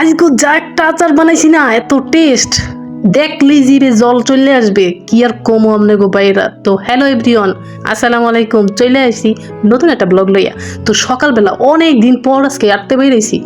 আজকে যা একটা আচার বানাইছি না, এত টেস্ট দেখলেই জিরে জল চলে আসবে, কি আর কম আমনে গো বাইরা। তো হ্যালো এভরিওয়ান আসসালামু আলাইকুম। চলে আসছি নতুন একটা ব্লগ লইয়া। তো সকালবেলা অনেক দিন পর আজকে আটতে বেরিয়েছি।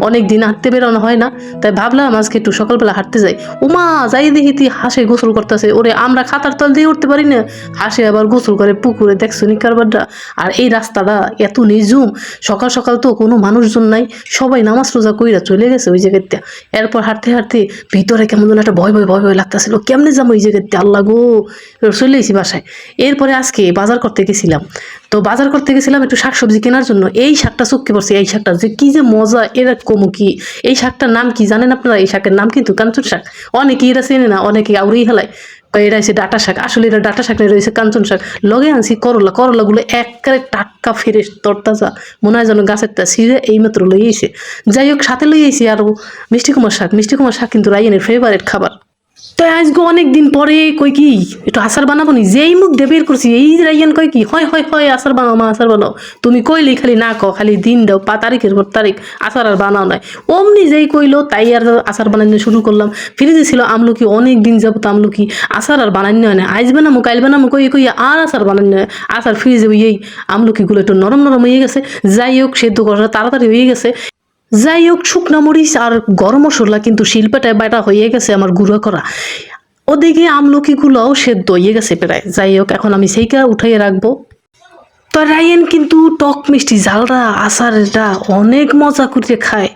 অনেক দিন হাঁটতে বেরোনো হয় না, তাই ভাবলাম আজকে একটু সকালবেলা হাঁটতে যাই। উমা, যাই দেখি তুই হাসে গোসল করতেছে। ওরে, আমরা খাতার তল দিয়ে উঠতে পারি না। হাসে আবার গোসল করে পুকুরে, দেখছ নি কারবারটা? আর এই রাস্তাটা এত নিঝুম সকাল সকাল তো কোনো মানুষজন নাই। সবাই নামাজ রোজা কইরা চলে গেছে ওই জায়গাতে। এরপর হাঁটতে হাঁটতে ভিতরে কেমন যেন একটা ভয় ভয় ভয় ভয় লাগতেছিল। কেমনে যাব ওই জায়গাতে? আল্লাহ গো। চলে এসেছি বাসায়। এরপরে আজকে বাজার করতে গেছিলাম। তো বাজার করতে গেছিলাম একটু শাকসবজি কেনার জন্য। এই শাকটা চুক্তি পড়ছে, এই শাকটা যে কি যে মজা এরকম কি এই শাকটার নাম কি জানেন আপনারা? এই শাকের নাম কিন্তু কাঞ্চন শাক। অনেকে এরা চেনে না, অনেকে আউরেই হেলায়। এটা হচ্ছে ডাটা শাক। আসলে এটা ডাটা শাক নয় রয়েছে কাঞ্চন শাক। লগে আনছি করলা। করলাগুলো একবারে টাটকা ফেরে তরতাজা। মনে হয় যেন গাছেরটা সিরে এইমাত্র লই আইছে যাই হোক, সাথে লই আইছি আরও মিষ্টি কুমার শাক। মিষ্টি কুমার শাক কিন্তু রাইয়ানের ফেভারিট খাবার। তো আজকে অনেক দিন পরে কই কি, একটু আচার বানাবো নি? যেই মুখ দিয়ে বের করছি, এই রাইয়ান কই কি, হয় হয় হয়, আচার বানাও, মা, আচার বানাও। তুমি কইলি খালি না কও, খালি দিন দাও, পা তারিখের পর তারিখ, আচার আর বানাও নাই। অমনি যেই কইলো, তাই আর আচার বানানো শুরু করলাম। ফ্রিজে ছিল আমলকি অনেক দিন যাবত আমলকি। আচার আর বানানো হয় না আইজ বানামো কাইল বানামো, কই কই, আর আচার বানানো হয়। আচার ফ্রিজে ওই আমলকিগুলো একটু নরম নরম হয়ে গেছে। যাই হোক, সেদ্ধ করা তাড়াতাড়ি হয়ে গেছে। যাই হোক, শুকনো মরিচ আর গরম মশলা কিন্তু শিল্পেটায় বেটা হয়ে গেছে আমার গুঁড়ো করা। ওদিকে আমলকিগুলোও সেদ্ধ হয়ে গেছে প্রায়। যাই হোক, এখন আমি সেইটা উঠাইয়ে রাখব। তো রায়েন কিন্তু টক মিষ্টি জালরা আচারটা অনেক মজা করে খায়।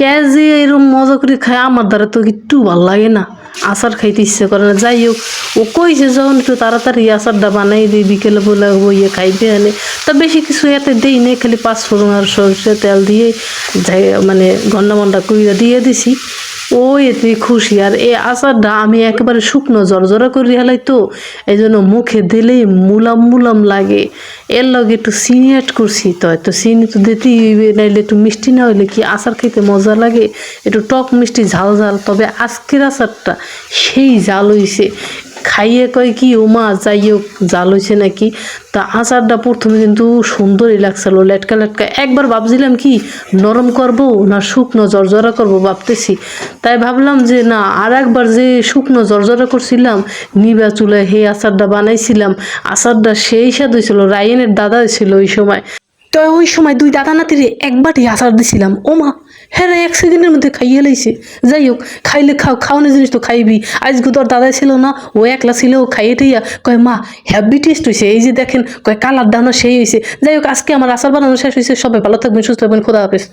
কে যে এরকম মজা করে খায়, আমার দ্বারা তো একটু ভালো লাগে না। আচার খাইতে ইচ্ছে করে না। যাই হোক, ও কইছে যখন একটু তাড়াতাড়ি আচারটা বানাই দিই, বিকেলে বলে ইয়ে খাইবে এনে। তা বেশি কিছু এতে দেই নেই, খালি পাঁচ ফোড়ন আর সরষে তেল দিয়ে যাই মানে গন্ডা মন্ডা কুইয়া দিয়ে দিছি। ও তুই খুশি, আর এ আচারটা আমি একেবারে শুকনো জর্জরা করে হেলাই তো, এই জন্য মুখে দিলেই মুলাম মুলাম লাগে। এর লগে একটু চিনি অ্যাড করছি তো, একটু চিনি তো দিতেই হইবে, নাইলে একটু মিষ্টি না হইলে কি আচার খেতে মজা লাগে? একটু টক মিষ্টি ঝাল ঝাল, তবে আজকের আচারটা সেই জাল হইছে। খাইয়ে কয় কি ওমা যাই হোক জাল হয়েছে নাকি? তা আচারটা প্রথমে কিন্তু সুন্দরই লাগছিল লেটকা লেটকা। একবার ভাবছিলাম কি, নরম করব না শুকনো জর্জরা করব ভাবতেছি। তাই ভাবলাম যে না, আর একবার যে শুকনো জর্জরা করছিলাম, নিবা চুলায় হে আচারটা বানাইছিলাম। আচারটা সেই স্বাদ হয়েছিল রায়নের দাদা ছিল ওই সময়। তো ওই সময় দুই দাদা নাতিরে একবারই আচার দিছিলাম। ও মা হ্যাঁ এক সেকেন্ডের মধ্যে খাইয়ে লাইছে। যাই হোক, খাইলে খাও, খাওয়ানোর জিনিস তো খাইবি। আজকে তোর দাদা ছিল না, ও একলা ছিল, ও খাইয়ে ঠাইয়া কয়, মা হ্যাপি টেস্ট হয়েছে এই যে দেখেন, কয়, কালার দানো সেই হয়েছে যাই হোক, আজকে আমার আচার বানানো শেষ হয়েছে সবাই ভালো থাকবেন, সুস্থ থাকবেন, খোদা হাফেজ।